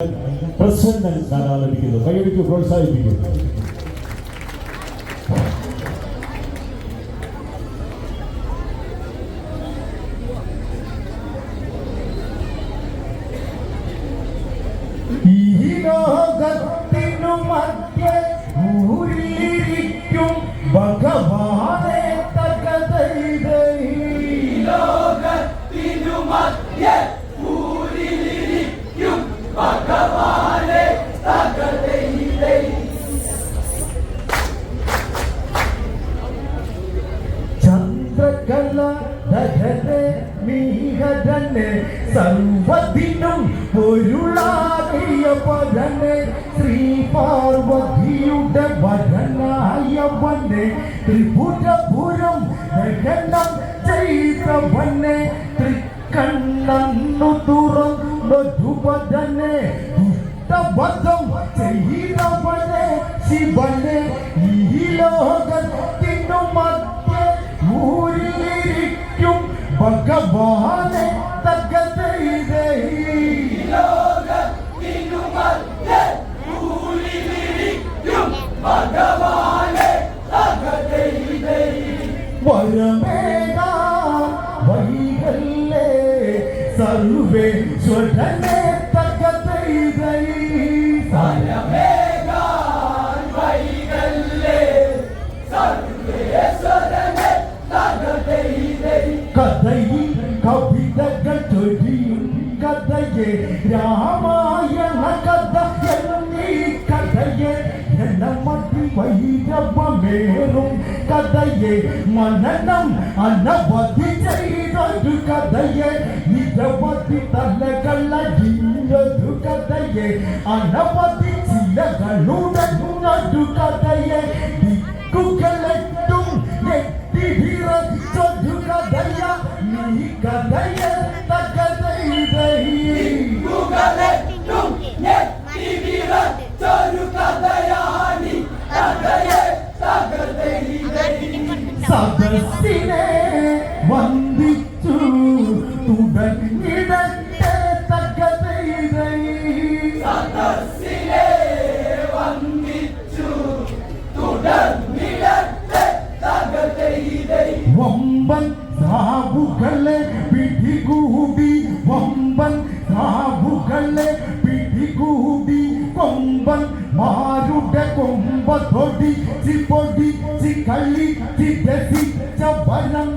പ്രസന്നൻ ധാരാളമിരിക്കുന്നു. കൈയടിക്ക് പ്രോത്സാഹിപ്പിക്കുന്നു. ഈ ലോകത്തിനു മധ്യേ ഊരിയിരിക്കും ഭഗവാനെ തകതൈതൈ ചന്ദ്രകല മീഹരനെ സർവദിനും പൊരുളാകിയ പരനെ ശ്രീ പാർവതിയുടെ വരനായവനെ ത്രിപുരപുരം ദഹനം ചെയ്തവനെ തൃക്കണ്ണു തുറന്നൊരുവരനെ ദുഷ്ടവധം ചെയ്തവനെ ശിവനെ ഈ ലോകത്തിനു മധ്യ ഊരിലിരിക്കും ഭഗവാനെ വരമേക വൈകല്ലേ സർവേശ്വരനെ கதையில் கவிதைகள் செடியும் கதையே ராமாயண கதை கதையே மட்டி வைரவமேறும் கதையே மனநம் அனவதி செய்தது கதையே நிஜபதி தலகல்ல இல்லது கதையே அனவதி சிலகளுடன் அது கதையே നീ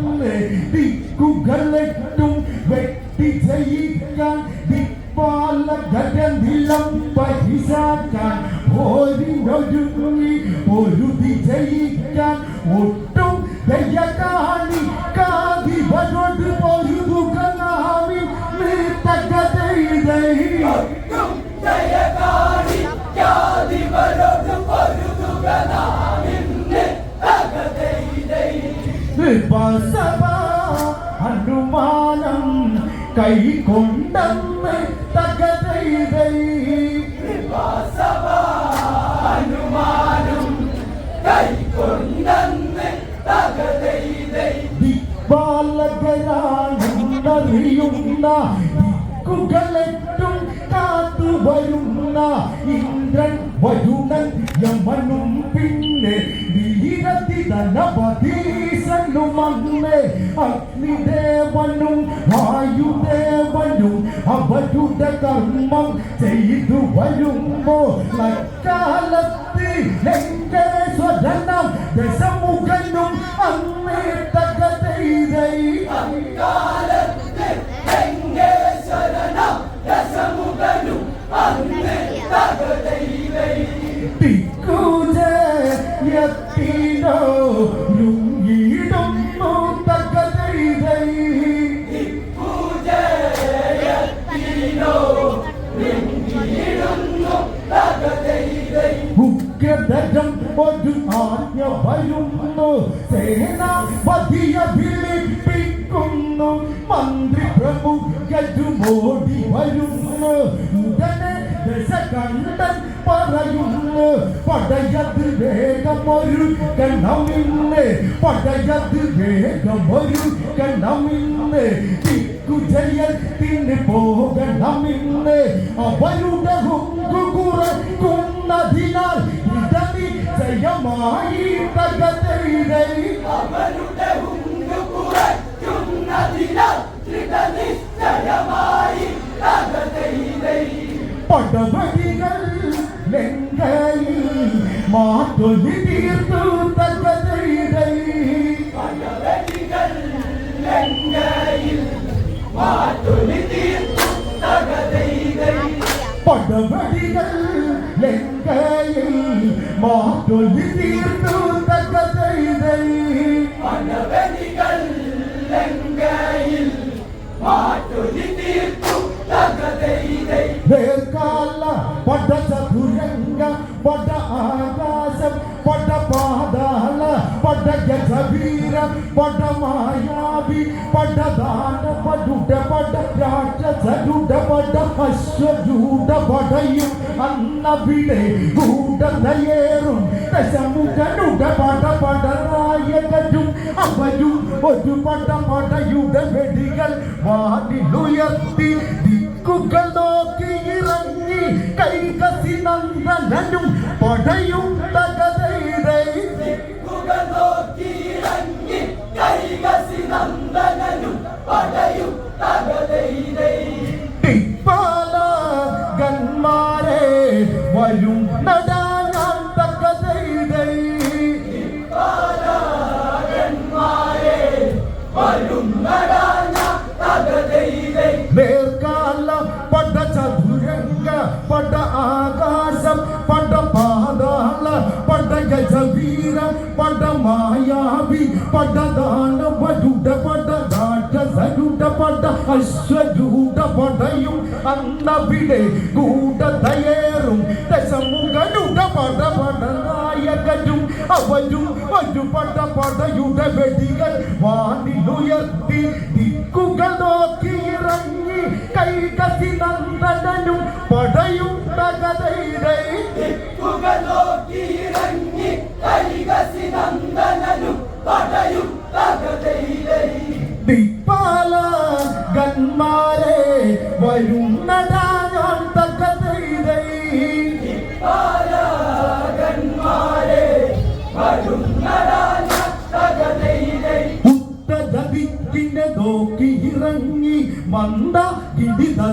വനങ്ങളെ ദിക്കുകളെട്ടും വെട്ടി ജയിക്കാൻ ദിപ്പാലകരനിലം പരിശാക്കാൻ ഓരിനൊരുങ്ങി ഒരു ജയിക്കാൻ ഒട്ടും ദയ വിഭസവ ഹനുമാനം കൈകൊണ്ടെന്ന് തകതൈതൈ ദിക്പാലകരാണെന്നറിയുന്ന ദിക്കുകളെട്ടും കാത്തു വരുന്ന ഇന്ദ്രൻ വരുണൻ യമനും പിന്നെ വീരതിധനപതീശനും അന്ന് അഗ്നിദേവനും വായുദേവനും അവരുടെ കർമ്മം ചെയ്തു വരുമ്പോ കാലത്ത് ലങ്കേശ്വരനം ദശമുഖനും അന്നേ തകതൈതൈ യത്തിനോ ലുങ്കിടുന്നു ഒരു ആജ്ഞ വരുന്നു സേനാപതിയ വിളിപ്പിക്കുന്നു. മന്ത്രി പ്രമുഖരുമോടി വരുന്നു. ഉടനെ ദശകണ്ഠൻ പറ പറയുന്നു പടയത് വേഗമൊരു കണ്ണമിന്ന് പടയത് വേഗമൊരു കണ്ണമിന്ന് ദിക്കുജയത്തിന് പോകണമിന്ന് അവരുടെ കുറക്കുന്നതിനാൽ തകതൈതൈ അവരുടെ പടവടികൾ ലങ്കയിൽ മാറ്റൊലി തീർത്തു തകതൈതൈ പടവടികൾ ലങ്കയിൽ മാറ്റൊലി തീർത്തു തകതൈതൈ പടവടികൾ ലങ്കയിൽ മാറ്റൊലി തീർത്തു തകതൈതൈ പടവടികൾ ലങ്കയിൽ മാറ്റൊലി തീർത്തു തകതൈതൈ നേർക്കാല പട ചതുരംഗ പട ആകാശം പട ഗജവീര പട മായാവി പട ദാന പടുട പട രാക്ഷസരുട പട അശ്വജൂട പടയും അന്നവിടെ ഗൂഢതയേറും. ദശമുഖനുട പട പട നായകരും അവരും ഒരു പട പടയുടെ വെടികൾ വാനിലുയർത്തി ദിക്കുകൾ നോക്കി ഇറങ്ങി കൈകസി നന്ദനും പടയും തകതൈതൈ ഗന്മാരെ വരും. നടാന തകതൈതൈ നേർക്കാല പട ചതുരംഗ പട ആകാശം പട പാതാള പട ഗജവീര പട മായാവി പട ദാന പടുട പട രാക്ഷസരുട പട അശ്വരൂഢ പടയും അന്നവിടെ ഗൂഢതയേറും ദശമുഖനുട പട പട നായകരും അവരും ഒരു പട പടയുടെ വെടികൾ വാനിലുയർത്തി ദിക്കുകൾ നോക്കി ഇറങ്ങി കൈകസി നന്ദനും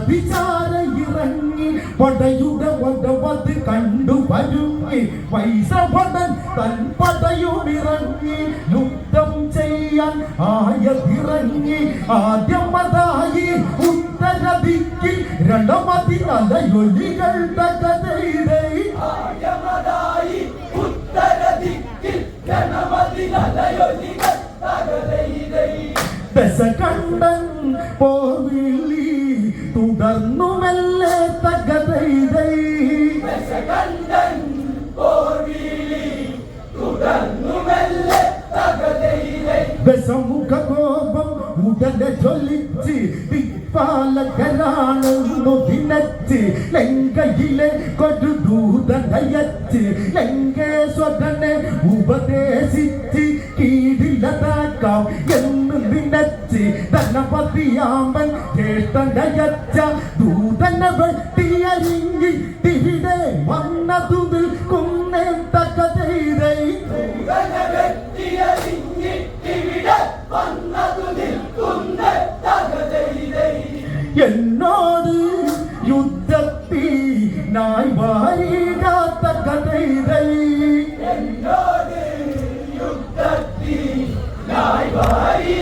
നദിചാര ഇറങ്ങി പടയുടെ വടവത് കണ്ടു വരുങ്ങി വൈശ്രഭടൻ തൻ പടയുടിറങ്ങി. യുദ്ധം ചെയ്യാൻ ആയതിറങ്ങി. ആദ്യം അതായി രണ്ടമതി രണമതി അലയൊലികൾ ആദ്യമതായി ആയമതായി ഉത്തരദിക്കിൽ ഗണപതി നലയൊലികൾ തകതൈതൈ ദശകണ്ഠൻ പോർവിളി ദശമുഖ കോപം ഉടനെ ചൊല്ലിച്ച് ദിപ്പാലകരാണെന്നു ദിനച്ച് ലങ്കയിലെ കൊടുദൂതയച്ച് ലങ്കേശ്വരനെ ഉപദേശിച്ച് കീഴിലതാക്കാം എന്ന് നിനച്ച് ധനപതിയാമ്പൻ ജ്യേഷ്ഠനയച്ച ദൂതനെ വെട്ടിയരിങ്ങി തിവിടെ വന്നതു നിൽക്കുന്നേ വന്നതു നിൽക്കുന്ന തകതൈതൈ എന്നോട് യുദ്ധത്തിൽ നായ് വാരിടാത്ത കഥൈതൈ എന്നോട് യുദ്ധത്തിൽ നായ് വാരിക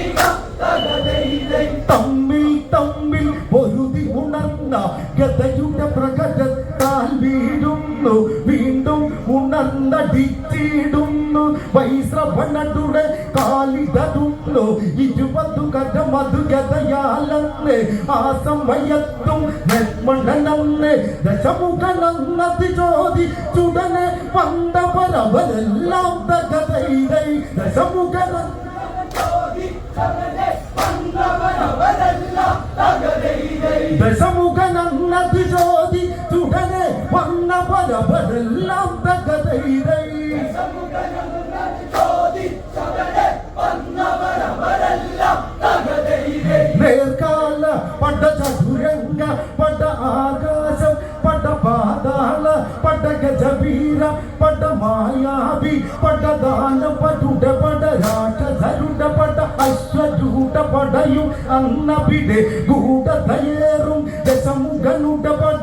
ഉണർന്നടിച്ചിടുന്നു വൈശ്രവണയുടെ കാലിടതുന്നു ഇരുപതു കടമതു ഗതയാലെന്ന് ആ സമയത്തും ലക്ഷ്മണനെന്ന് ദശമുഖനന്നത് ചോദിച്ചുടനെ വന്നവരവരെല്ലാം തകതൈതൈ തകതൈതൈ ദശമുഖനന്നത് വന്ന വന്നവരവരെല്ലാം നേർക്കാല പട ചതുരംഗ പട ആകാശം പട പാതാള പട ഗജവീര പട മായാവി പട ദാന പടുട പട രാക്ഷസരുട പട അശ്വരൂഢ പടയും അന്നവിടെ ഗൂഢതയേറും ദശമുഖനുട പട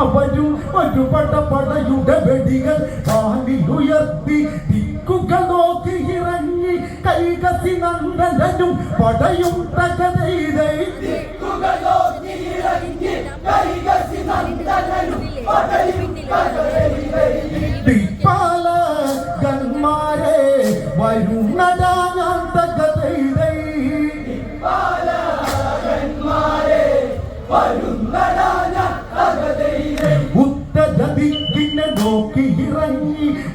അവരും ഒരു പട പടയുടെ വെടികൾ പാലിലുയർത്തി ദിക്കുകൾ നോക്കി ഇറങ്ങി കൈകസി നന്ദനും പടയും കൈകസി തകതയിലെ ദിപ്പാല ഗന്മാരെ ഞാൻ ഞാൻ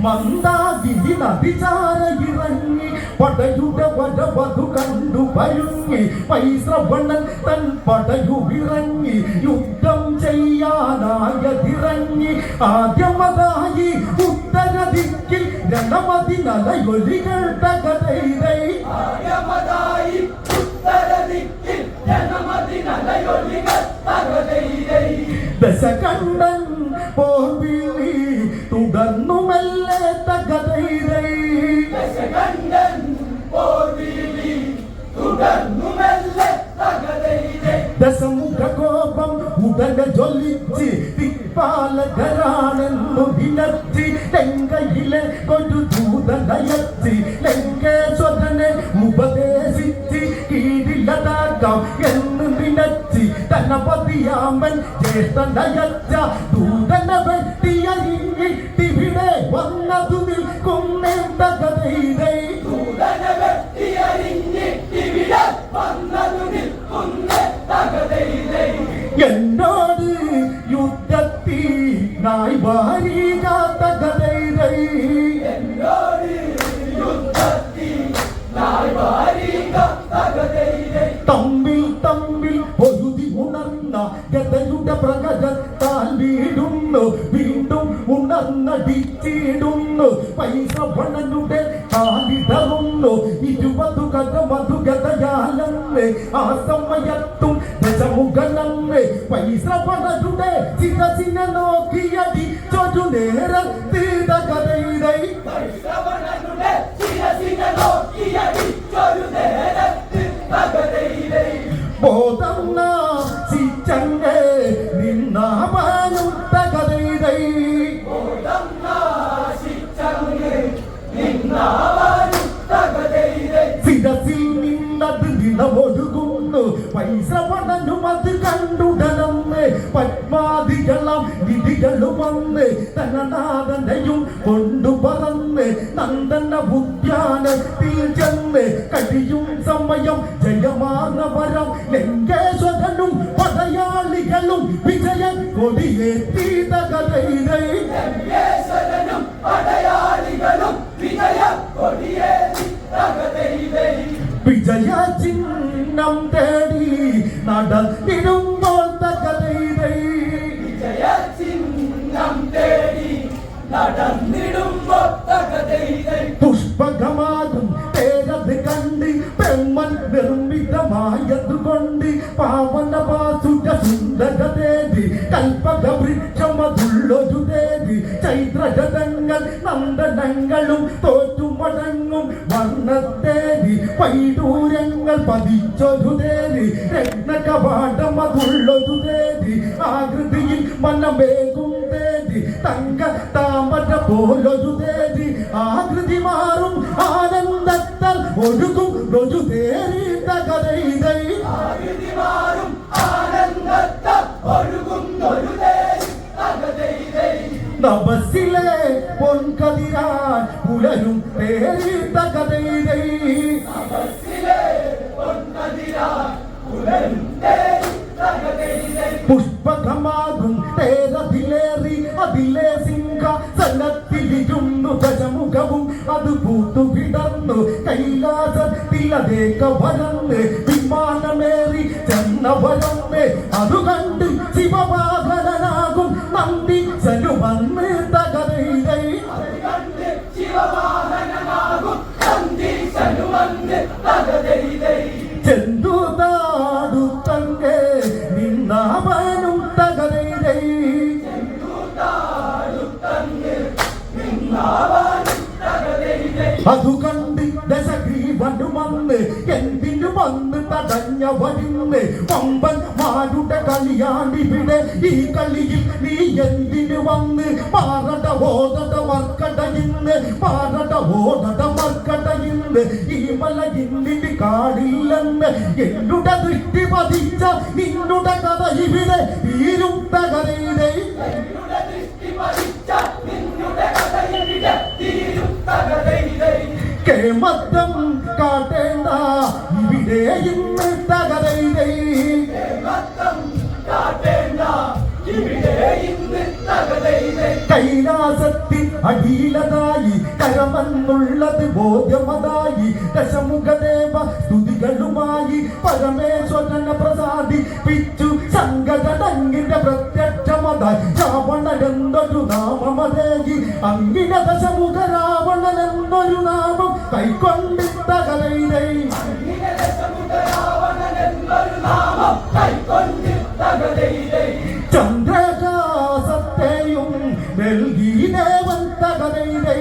മന്ദാകിരി നദിചാര ഇറങ്ങി പടയുടെ വരവതു കണ്ടു വരുങ്ങി പൈശ്രവണൻ തൻ പടയുവിറങ്ങി യുദ്ധം ചെയ്യാനായതിറങ്ങി. ആദ്യമതായി ഉത്തരദിക്കിൽ രണമതി നലയൊലികൾ തകതൈതൈ ആയമതായി ഉത്തരദിക്കിൽ ജനമതിനലയൊലികൾ തകതയിലെ ദശകണ്ഠൻ പോർവിളി തുടർന്നുമല്ലേ തകതൈതൈ ദശകണ്ഠൻ പോർവിളി തുടർന്നുമെല്ലെ തകതയിലെ. ദശമുഖ കോപം ഉടക ജ്വലിച്ച് ദിക്പാലകരാണെന്നു വിലത്തി ലങ്കയിലെ ഒരു ദൂതനയത്തി ലങ്കേശ്വരനെ ഉപദേശിച്ച് കീഴിലതാക്കാം എന്ന് വിലത്തി ധനപതിയാമൻ ജ്യേഷ്ഠനയച്ച ദൂതന വന്നതു ദൂതനെ വെട്ടിയരിഞ്ഞിട്ടിവിടെ വന്നതു നിൽക്കുന്ന തകതയിലെ എന്നോട് യുദ്ധത്തിൽ നായ് വീണ്ടും ഉണർന്നടിച്ചിടുന്നു പൈസ പണനുടെ കാലിടറുന്നു ഇരുപതു കഥ മധുഗതയാലെന്ന് ആ സമയത്തും ദശമുഖനെന്ന് പൈസ പണനുടെ ചിരസിനെ നോക്കിയടി ചൊരു നേരത്ത് കഥയിടൈ ശ്രവണനുടെ ശിരസിനെ നോക്കിയടിച്ചൊരു നേരത്ത് തകതയിലെ ബോധം നാശിച്ചങ്ങ് ശിരസിൽ നിന്നത് നിലമൊഴുകുന്നു. പൈസ പണനും അത് കണ്ടുടനന്ന് പത്മാദികളം വിധികളും വന്ന് തനനാഥനെയും കൊണ്ടു പറന്ന് നന്ദന ഉദ്യാനത്തിൽ ചെന്ന് കഴിയും സമയം ജയമാർന്നവരം ലങ്കേശ്വരനും പടയാളികളും വിജയ കൊടിയേറ്റി തകതൈതൈ യേശവനും പടയാളികളും വിജയ കൊടിയേറി തകതയിലെ വിജയ ചിഹ്നം തേടി നടന്നിടുമ്പോൾ തകതൈതൈ വിജയ ചിഹ്നം തേടി നടന്നിടുമ്പോ തകതയിലെ പുഷ്പകമാകും തേരത് കണ്ട് പെമ്മൻ നിർമ്മിതമായതുകൊണ്ട് പാവന പാസുര സുന്ദര ദേവി കൽപ്പക വൃക്ഷമതുള്ളൊരു ദേവി ചൈത്രജതങ്ങൾ നന്ദനങ്ങളും പൈഡൂരങ്ങൾ പതിച്ചൊരു ദേവി രത്നകവാടമതുള്ളൊരു ദേവി ആകൃതിയിൽ മനമേകും ദേവി തങ്ക താമര പോലൊരു ദേവി ആകൃതി പുഷ്പകമാകും തേരതിലേറി അതിലെ സിംഹാസനത്തിലിരുന്നു ദശമുഖവും അത് പൂത്തു വിടർന്നു. കൈലാസത്തിലതേക വരന്ന് വിമാനമേറി ചെന്നവരന്ന്. അത് അതു കണ്ട് ദശഗ്രീവനു വന്ന് എന്തിനു വന്ന് തടഞ്ഞ വരുന്ന്? പമ്പന്മാരുടെ കളിയാണിവിടെ ഈ കളിയിൽ. നീ എന്തിനു വന്ന്? മാറട ഓതട മർക്കട ഇന്ന് മാറട ഓടട മർക്കട ഈ മല ഇന്നിന് കാടില്ലെന്ന് എന്നുടെ ദൃഷ്ടി പതിച്ച നിന്നുടെ കഥ ഇവിടെ തീരും തകരയിലെ. നിന്നുടെ ദൃഷ്ടി പതിച്ച നിന്നുടെ കഥ ഇവിടെ ഇന്ന് തകരയിലെ. മത്തം കാട്ടേണ്ട. ഇവിടെ ഇന്ന് തകരയിലെ കൈലാസത്തിൻ അടിയിലതായി കരമെന്നുള്ളത് ബോധ്യമതായി ദശമുഖദേവ സ്തുതികളുമായി പ്രസാദി പ്രസാദിപ്പിച്ചു. സംഗതടങ്ങിന്റെ പ്രത്യക്ഷമതായി രാവണനെന്നൊരു നാമമതേകി. അങ്ങിന ദശമുഖ തകരയിലെ ചന്ദ്രവാസത്തെയും നൽകിയിലേവൻ തകരയിലെ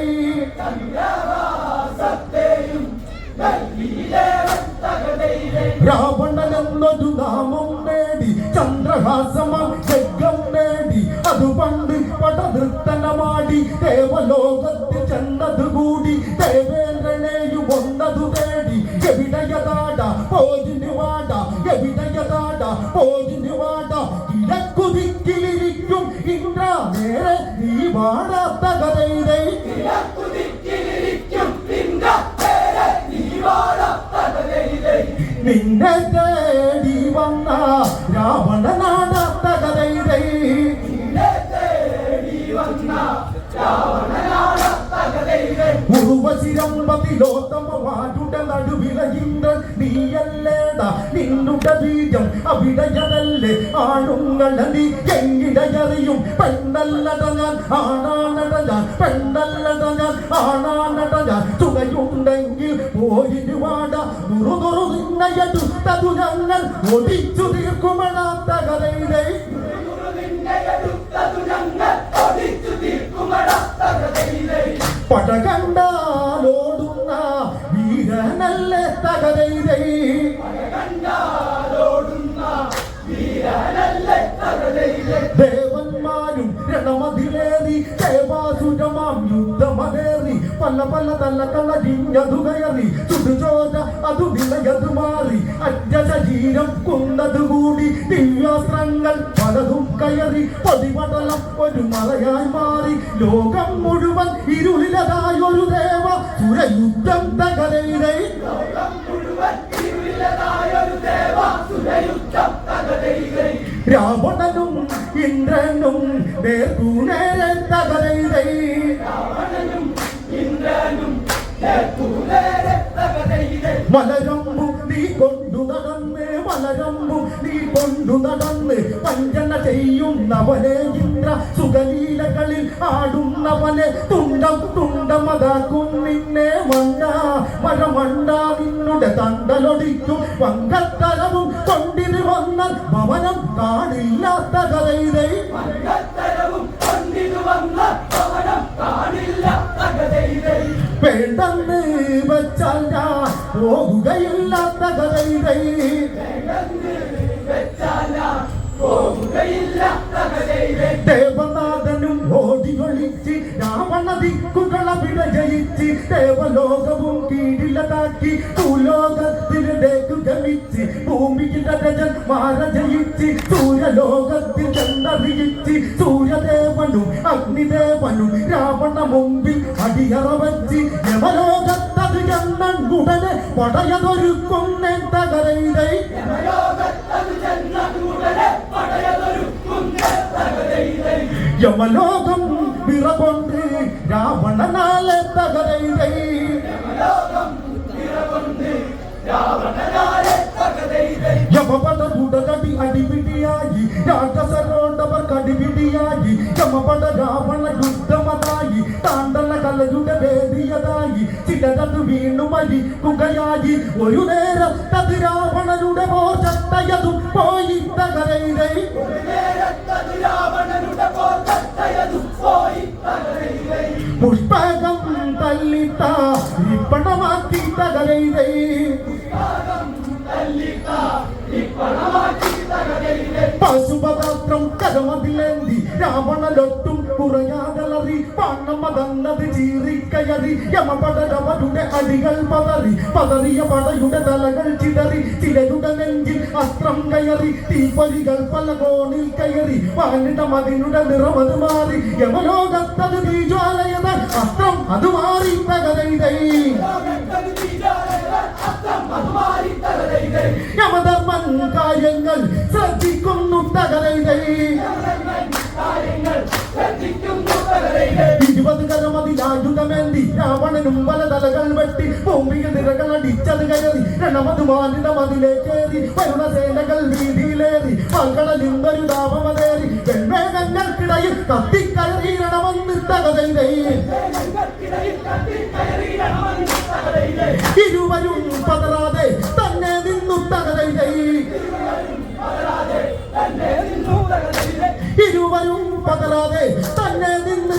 രാവണൻ എന്നൊരു നാമം നേടി ചന്ദ്രഹാസമാം യജ്ഞം നേടി അത് പണ്ട് പടനൃത്തനമാടി ദേവലോകത്തിൽ ചെന്നത് കൂടി എവിടയതാട പോജിന് വാട എവിടയതാട പോജിന് വാട കിഴക്കുതിക്കിലിരിക്കും ഇന്ദ്ര നേരെ നീ വാടാത്ത തകരയിലെ നിന്നെ നീയല്ലേട അവിടയതല്ലേ നീ എങ്ങിടയറിയും? പെണ്ണല്ലട ഞാൻ ആണാണട ഞാൻ ഞാൻ ആണാണട ഞാൻ തുണയുണ്ടെങ്കിൽ പോയിരുവാട നുറു നിന്നയടുത്തതു ഞങ്ങൾ ഒടിച്ചു തീർക്കുമണാത്ത കഥയുടെ പടകണ്ടാലോടുന്ന വീരനല്ലേ തകരയിലെ ദേവന്മാരും രണമതിലേറി ദേവാസുരമാം യുദ്ധമതേറി പല പല തല കളരിഞ്ഞതു കയറി ചുടുചോര അതു വിളയതു മാറി അറ്റ ശരീരം കുന്നതു കൂടി ദിവ്യാസ്ത്രങ്ങൾ പലതും കയറി പതിപടലം ഒരു മലയായി മാറി ലോകം മുഴുവൻ ഇരുളിലതായൊരു ദേവ സുരയുദ്ധം തകരയിലെ ലോകം മുഴുവൻ ഇരുളിലതായൊരു ദേവാസുരയുദ്ധം തകരയിലെ രാവണനും ഇന്ദ്രനും നേർക്കുനേരെ തകരയിലെ മലരമ്പു നീ കൊണ്ടു മലരമ്പു നീ കൊണ്ടു നടന്ന് പഞ്ചന ചെയ്യുന്നവനെ ഇന്ദ്ര സുഖലീലകളിൽ ആടുന്നവനെ തുണ്ടം തുണ്ടമതാക്കും നിന്നെ മണ്ട മരമണ്ട നിന്നുടെ തണ്ടലൊടിക്കും വങ്കത്തരവും കൊണ്ടിന് വന്ന ഭവനം കാണില്ലാത്ത കഥയിലെ. വേണ്ടെന്ന് വെച്ചാൽ ഞാൻ പോകുകയില്ലാത്ത തകരയിലെ ദേവനാഥനും ഓടിയൊളിച്ച് രാവണ ദിക്കുകളവിട ജയിച്ച് ദേവലോകവും കീഴിലതാക്കി ഭൂലോകത്തിലേക്ക് ഗമിച്ച് ഭൂമിയുടെ രജന്മാര ജയിച്ച് സൂര്യലോകത്തിൽ ചെന്നറിയിച്ച് സൂര്യദേവനും അഗ്നിദേവനും രാവണ മുമ്പിൽ അടിയറ വച്ച് യമലോകത്തത് ചെന്നൻ ഉടനെ പടയതൊരുക്കുന്നേൻ തകരയിലെ യമലോകം വിറകൊണ്ട് രാവണനാലെ തകരയിലെ യമപട ഉടനടി അടിപിടിയായി രാക്ഷസരോടവർ കടിപിടിയായി. യമപട രാവണ യുദ്ധമതായി താണ്ടല കലയുടെ വേദിയതായി. ചിലരത് വീണു പോയി തകരയിലെ ഒരു നേരത്തത് രാവണനുടെ പോർത്തയതു പോയി തകരയിലെ പുഷ്പകം തല്ലിത്ത തകരൈതൈ പശുപദാത്രം കരമതിലേന്തി രാവണലൊട്ടും കുറയാതലറി പണമതന്നത് ചീറിക്കയറി യമപടരവരുടെ അടികൾ പതറി പതറിയ പടയുടെ തലകൾ ചിതറി ചിലരുടെ നെഞ്ചിൽ അസ്ത്രം കയറി തീപ്പലികൾ പല കോണിൽ കയറി പാനിട മതിനുടെ നിറമത് മാറി യമലോകത്തത് തീജ്വാലയത് അസ്ത്രം അത് മാറി തകരൈതൈ യമധർമ്മൻ കാര്യങ്ങൾ ശ്രദ്ധിക്കുന്നു തകരൈതൈ ഇരുപത് കരമതിലായുധമേന്തി രാവണനും പലതലകൾ വെട്ടി ഭൂമിയിൽ നിറകൾ അടിച്ചത് കയറി. രണമത് മാനിട മതിലേ കയറി വരുണസേനകൾ വീതിയിലേറി. പൽക്കടലിന്തൊരു താപമതേറി വെൺമേഘങ്ങൾക്കിടയിൽ കത്തിക്കയറി രണമന്ന് തകതൈതൈ ഇരുവരും പതറാതെ ഇരുവരും പകരാതെ തന്നെ നിന്ന്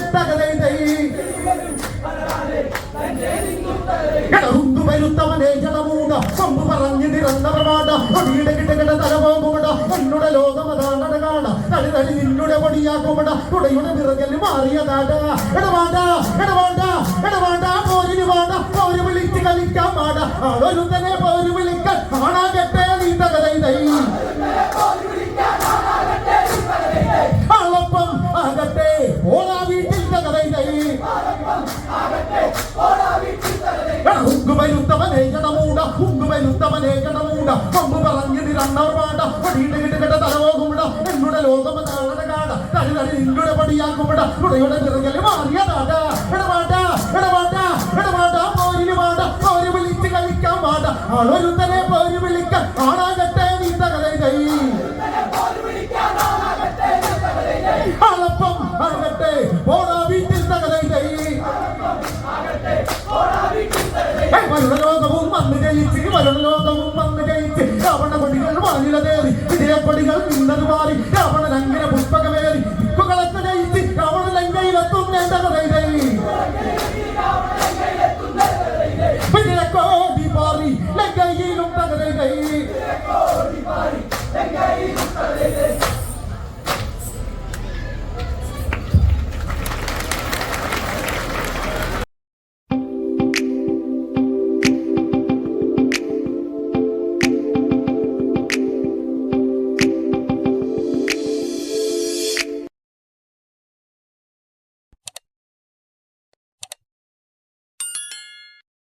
എടറുന്നു വരുത്തവനെ ജനമൂട കൊമ്പ് പറഞ്ഞു നിരന്തരമാട ഒടിയുടെ കിട്ടകിട തലപോകുമട എന്നുടെ ലോകമതാണ് കാണ. തടി തടി നിന്നുടെ പൊടിയാക്കുമട തുടയുടെ വിറകൽ മാറിയതാട. എടവാണ്ട എടവാണ്ട എടവാണ്ട പോരിന് വാട പോര് വിളിച്ച് കളിക്കാൻ മാട ആളൊരു തന്നെ പോര് വിളിക്കാൻ ഉങ്കുമരുത്തവനെ ജനമൂട ഉങ്കുമരുത്തവനെ ജനമൂട കൊമ്പ് രണ്ടാർ പാട പടിയുടെ കിട്ടുകെട്ട തലവോകുമിട എന്നുടെ ലോകമതാണ് കാട തടി തടി നിന്നുടെ പടിയാക്കുമിട ഉടയുടെ പിറകൽ മാറിയതാട ഇടപാട്ട ഇടപാട്ട ഇടപാട്ട പോരിന് പാട പോര് വിളിച്ച് കളിക്കാൻ പാട ആളൊരുത്തനെ പോര് വിളിക്കാൻ ആണാകട്ടെ ലോകവും വന്ന് ജയിച്ച് ലോകവും